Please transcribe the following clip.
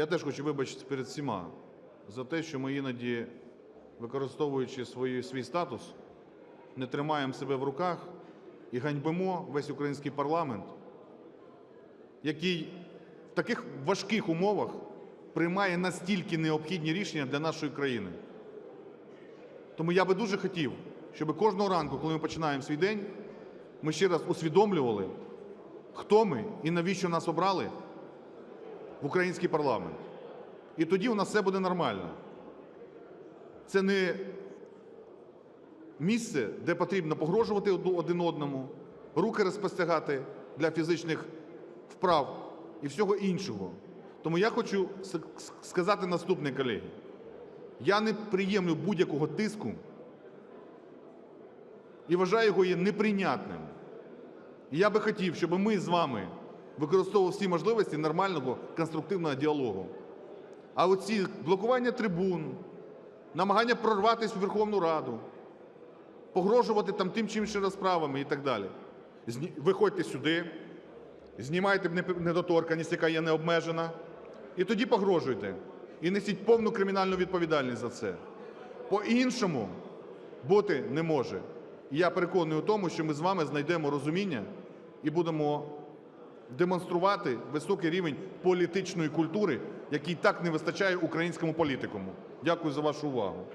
Я теж хочу вибачитися перед всіма за те, що ми іноді, використовуючи свої, свій статус, не тримаємо себе в руках і ганьбимо весь український парламент, який в таких важких умовах приймає настільки необхідні рішення для нашої країни. Тому я би дуже хотів, щоб кожного ранку, коли ми починаємо свій день, ми ще раз усвідомлювали, хто ми і навіщо нас обрали в український парламент. І тоді у нас все буде нормально. Це не місце, де потрібно погрожувати один одному, руки розпостягати для фізичних вправ і всього іншого. Тому я хочу сказати наступне, колеги. Я не приємлю будь-якого тиску і вважаю його є неприйнятним. І я би хотів, щоб ми з вами використовували всі можливості нормального конструктивного діалогу. А оці блокування трибун, намагання прорватися в Верховну Раду, погрожувати там тим чи іншим розправами і так далі. Виходьте сюди, знімайте недоторканність, яка є необмежена, і тоді погрожуйте. І несіть повну кримінальну відповідальність за це. По-іншому бути не може. І я переконаний у тому, що ми з вами знайдемо розуміння і будемо демонструвати високий рівень політичної культури, який так не вистачає українському політикуму. Дякую за вашу увагу.